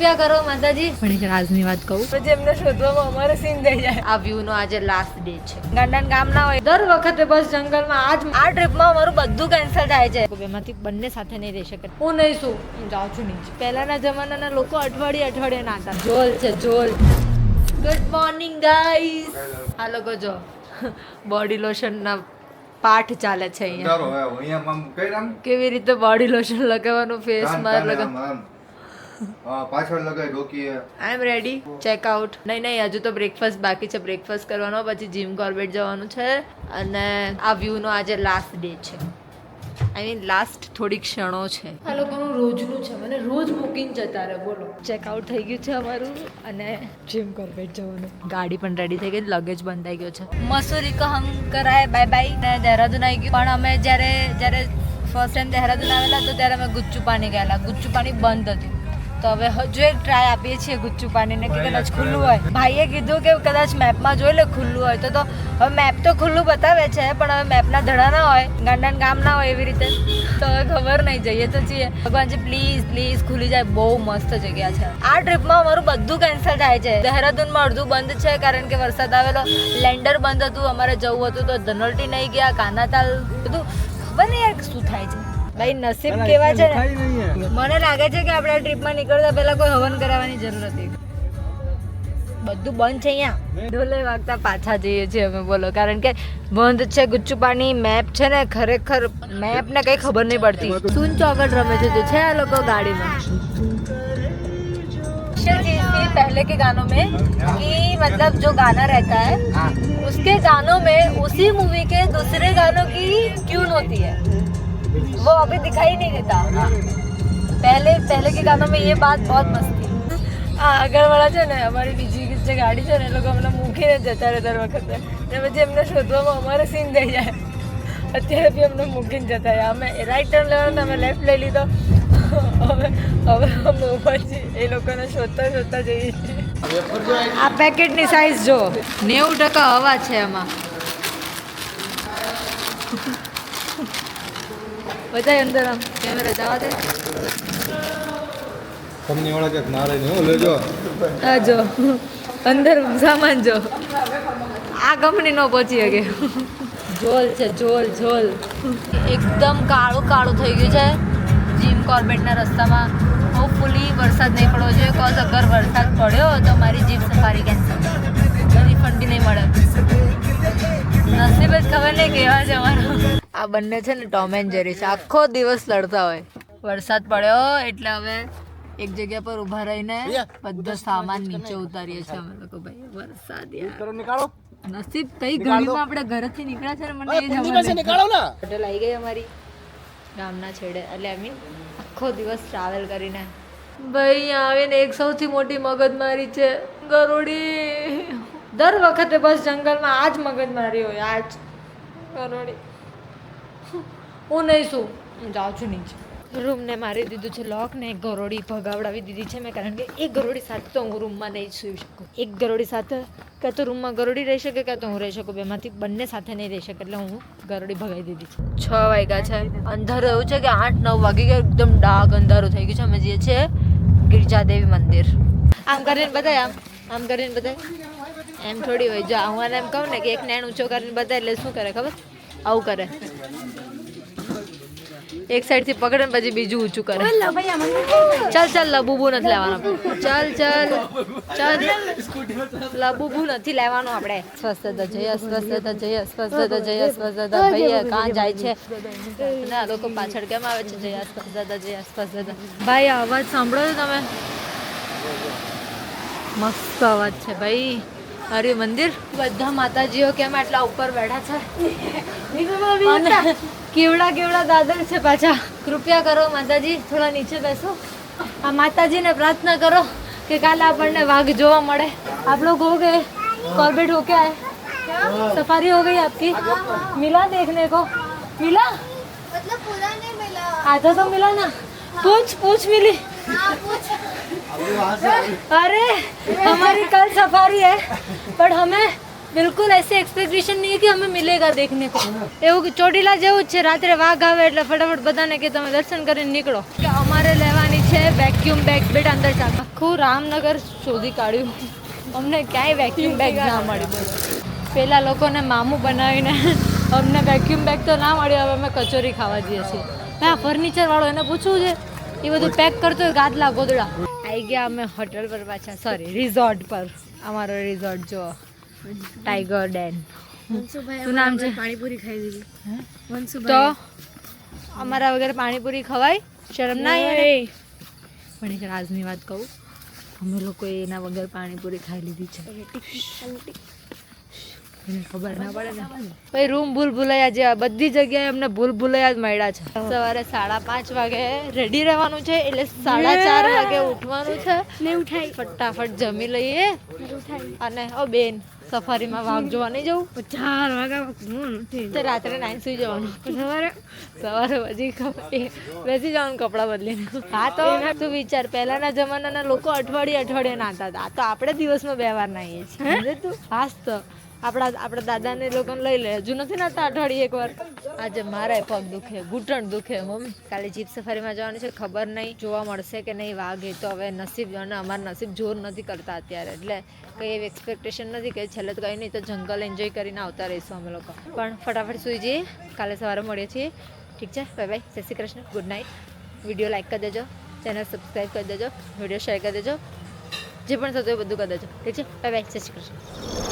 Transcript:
કૃપયા કરો માતાજી. પણ એક રાજની વાત કહું. પછી એમને શોધવામાં અમારે સીન થઈ જાય. આ વ્યૂ નો આજે લાસ્ટ ડે છે. ગાંડાન ગામ ના હોય. દર વખતે બસ જંગલમાં આજ આ ટ્રીપમાં અમારું બધું કેન્સલ થાય છે. બેમાંથી બંને સાથે નહીં રહી શકે હું નહીં શું હું જાઉં છું નીચે. પહેલાના જમાનાના લોકો અઠવાડિયે અઠવાડિયે નાતા જોલ છે જોલ. ગુડ મોર્નિંગ ગાઈસ આ લોકો જો. બોડી લોશનના પાઠ ચાલે છે અહીંયા. કેવી રીતે બોડી લોશન લગાવવાનું ફેસ કાન પાછળ લગાઈ રોકીએ I am ready check out નહીં નહીં હજુ તો બ્રેકફાસ્ટ બાકી છે. બ્રેકફાસ્ટ કરવાનો પછી જીમ કોર્બેટ જવાનું છે. અને આ વ્યૂનો આજે લાસ્ટ ડે છે. આઈ મીન લાસ્ટ થોડી ક્ષણો છે. આ લોકોનું રોજનું છે. મને રોજ મૂકીને જતા રહે બોલો. ચેકઆઉટ થઈ ગયું છે અમારું. અને જીમ કોર્બેટ જવાનું. ગાડી પણ રેડી થઈ ગઈ. લગેજ બંધ થઈ ગયો છે. મસૂરી કો હમ કરાય બાય બાય ને દહેરાદૂન આવી ગયું. પણ અમે જ્યારે જ્યારે ફર્સ્ટ ટાઈમ દહેરાદૂન આવેલા તો ત્યારે અમે ગુચ્ચુ પાણી ગયેલા. ગુચ્ચુ પાણી બંધ હતું. તો હવે હજુ એક ટ્રાય આપીએ છીએ ગુચ્ચુ પાણીને કે કદાચ ખુલ્લું હોય. ભાઈએ કીધું કે કદાચ મેપમાં જોઈ લે ખુલ્લું હોય. તો તો હવે મેપ તો ખુલ્લું બતાવે છે પણ હવે મેપના ધડા ના હોય ગાંડાન ગામ ના હોય એવી રીતે. તો હવે ખબર નહીં જઈએ તો છીએ. ભગવાનજી પ્લીઝ પ્લીઝ ખુલી જાય. બહુ મસ્ત જગ્યા છે. આ ટ્રીપમાં અમારું બધું કેન્સલ થાય છે. દહેરાદૂનમાં અડધું બંધ છે કારણ કે વરસાદ આવેલો. લેન્ડર બંધ હતું અમારે જવું હતું તો ધનોલ્ટી નહીં ગયા કાનાતાલ બધું. ખબર નહીં યાર શું થાય છે. ભાઈ નસીબ કેવા છે ને મને લાગે છે કે આપણે આ ટ્રીપમાં નીકળતા પહેલા કોઈ હવન કરાવવાની જરૂર હતી બધું બંધ છે અહીંયા ઢોલે વાગતા પાછા જઈએ છીએ અમે બોલો કારણ કે બંધ છે ગુચ્ચુ પાણી મેપ છે ને ખરેખર મેપ ને કઈ ખબર નહીં પડતી સૂન ચોકડ રમે છે જે છે આ લોકો ગાડીમાં पहले के गानों में कि मतलब जो गाना रहता है उसके गानों में उसी मूवी के दूसरे गानों की ट्यून होती है वो अभी दिखाई नहीं देता पहले पहले के गानों में ये बात बहुत मस्त थी આ આગળવાળા છે ને અમારી બીજી જે ગાડી છે ને એ લોકો અમને મૂકીને જતા રહે દર વખતે ને પછી એમને શોધવામાં અમારે સીન થઈ જાય અત્યારે બી અમને મૂકીને જતા રહ્યા અમે રાઈટ ટર્ન લેવાનો અમે લેફ્ટ લઈ લીધો હવે હવે અમે ઊભા છીએ એ લોકોને શોધતા શોધતા જઈએ છીએ આ પેકેટની સાઈઝ જો નેવું ટકા હવા છે એમાં બધા અંદર આમ કેમેરા જવા દે. કંપની વાળા કે મારે નહીં હો, લેજો. આ જો અંદર સામાન જો. આ કંપની નો પહોંચી શકે. ઝોલ છે ઝોલ ઝોલ એકદમ કાળું કાળું થઈ ગયું છે. જીમ કોર્બેટના રસ્તામાં હોપફુલી વરસાદ નહીં પડવો જોઈએ કોઝ અગર વરસાદ પડ્યો તો મારી જીમ સફારી કેન્સલ રિફંડ બી નહીં મળે. નસીબ જ ખબર નહીં કેવા છે અમારું આ બંને છે ને ટોમ એન્ડ જેરી છે. આખો દિવસ લડતા હોય. વરસાદ પડ્યો એટલે હવે એક જગ્યા પર ઊભા રહીને બધો સામાન નીચે ઉતારીએ છીએ અમે લોકો ભાઈ. વરસાદ યાર. નસીબ કઈ ઘડીમાં આપણે ઘરેથી નીકળ્યા છે ને મને એ જ ખબર ને. હોટેલ આવી ગઈ અમારી ગામના છેડે. એટલે આઈ મીન આખો દિવસ ટ્રાવેલ કરીને ભાઈ અહીંયા આવીને એક સૌથી મોટી મગજમારી છે. ગરોડી. દર વખતે બસ જંગલમાં આ જ મગજમારી હોય આ જ ગરોડી. હું નહીં શું હું જાઉં છું નીચે. રૂમને મારી દીધું છે લોક ને એક ગરોડી ભગાવડાવી દીધી છે મેં કારણ કે એક ગરોડી સાથે તો હું રૂમમાં નહીં સૂઈ શકું. એક ગરોડી સાથે કાં તો રૂમમાં ગરોડી રહી શકે કાં તો હું રહી શકું બેમાંથી બંને સાથે નહીં રહી શકે એટલે હું ગરોડી ભગાવી દીધી છે. છ વાગ્યા છે. અંધારું એવું છે કે આઠ નવ વાગી ગયા એકદમ ડાર્ક અંધારું થઈ ગયું છે. અમે જઈએ છીએ ગિરજાદેવી મંદિર. આમ કરીને બધાય આમ આમ કરીને બધાય. એમ થોડી હોય જો હું એમ કહું ને કે એક નેણ ઊંચો કરીને બધા એટલે શું કરે ખબર? આવું કરે. એક સાઈડથી પકડે ને પછી બીજું ઊંચું કરે. ચાલ ચાલ લબુબુ નથી લેવાનો. ચાલ ચાલ ચાલ. લબુબુ નથી લેવાનું આપણે. સ્વસ્થતા જય સ્વસ્થતા જય સ્વસ્થતા જય સ્વસ્થતા ભાઈ કાં જાય છે? આ લોકો પાછળ કેમ આવે છે? જય સ્વસ્થતા જય સ્વસ્થતા ભાઈ અવાજ સાંભળો છો તમે? મસ્ત અવાજ છે ભાઈ. અરે મંદિર? બધા માતાજીઓ કેમ આટલા ઉપર બેઠા છે? કેવડા કેવડા દાદર છે પાછા કૃપયા કરો માતાજી થોડા નીચે બેસો આ માતાજીને પ્રાર્થના કરો કે કાલે આપણને વાઘ જોવા મળે आप लोग हो गए कॉर्बेट हो क्या है सफारी हो गई आपकी मिला देखने को मिला मतलब पूरा नहीं मिला आधा तो मिला ना पूछ पूछ मिली हाँ पूछ अरे हमारी कल सफारी है पर हमें બિલકુલ એસી એક્સપેક્ટેશન નહીં કે હમે મિલેગા દેખને કો એવું ચોટીલા જેવું જ છે, રાત્રે વાઘ આવે એટલે ફટાફટ બધાને કે તમે દર્શન કરીને નીકળો. કે અમારે લેવાની છે વેક્યુમ બેગ બેટ અંદર ચાલ. આખું રામનગર શોધી કાઢ્યું. અમને ક્યાંય વેક્યુમ બેગ ના મળ્યું. પેલા લોકોને મામું બનાવીને અમને વેક્યુમ બેગ તો ના મળ્યો, હવે અમે કચોરી ખાવા જઈએ છીએ. હા ફર્નિચરવાળો એને પૂછવું છે. એ બધું પેક કરતો હોય ગાદલા ગોદડા. આવી ગયા અમે હોટલ પર પાછા. સોરી રિઝોર્ટ પર. અમારો રિઝોર્ટ જો ટાઈગર ડેન શું નામ છે? પાણીપુરી ખાઈ દીધી. તો અમારા વગર પાણીપુરી ખવાય? શરમ ના આવે? પણ એક રાજની વાત કહું. અમે લોકોએ એના વગર પાણીપુરી ખાઈ લીધી છે. એને ખબર ના પડે ને. ભાઈ રૂમ ભૂલ ભૂલાયા જેવા બધી જગ્યાએ અમને ભૂલ ભૂલાયા જ મળ્યા છે. સવારે સાડા પાંચ વાગે રેડી રહેવાનું છે એટલે સાડા ચાર વાગે ઉઠવાનું છે. ને ઉઠાઈ ફટાફટ જમી લઈએ. અને ઓ બેન સફારીમાં વાઘ જોવા નહીં જવું. ચાર વાગ્યા તો રાત્રે નાઈન સુઈ જવાનું. સવારે સવારે પછી બેસી જવાનું કપડાં બદલીને. હા તો તું વિચાર? પહેલાના જમાનાના લોકો અઠવાડિયે અઠવાડિયે નાતા હતા. આ તો આપણે દિવસમાં બે વાર નાહીએ છીએ. તું હાસ તો? આપણા આપણા દાદાને લોકોને લઈ લે. હજુ નથી નાતા અઠવાડિયે એકવાર. આજે મારા પગ દુખે, ઘૂંટણ દુખે, મમ્મી. કાલે જીપ સફારીમાં જવાનું છે, ખબર નહીં જોવા મળશે કે નહીં વાઘ એ તો હવે નસીબ, અને અમારા નસીબ જોર નથી કરતા અત્યારે. એટલે કંઈ એવી એક્સપેક્ટેશન નથી કે છેલ્લે તો કંઈ નહીં, તો જંગલ એન્જોય કરીને આવતા રહીશું અમે લોકો. પણ ફટાફટ સુઈ જઈએ કાલે સવારે મળીએ છીએ. ઠીક છે? બાય બાય જય Shri Krishna. Good night video like કરી દેજો. ચેનલ સબસ્ક્રાઈબ કરી દેજો. વીડિયો શેર કરી દેજો. જે પણ થતું હોય બધું કરી દેજો. ઠીક છે? બાય બાય જય શ્રી કૃષ્ણ.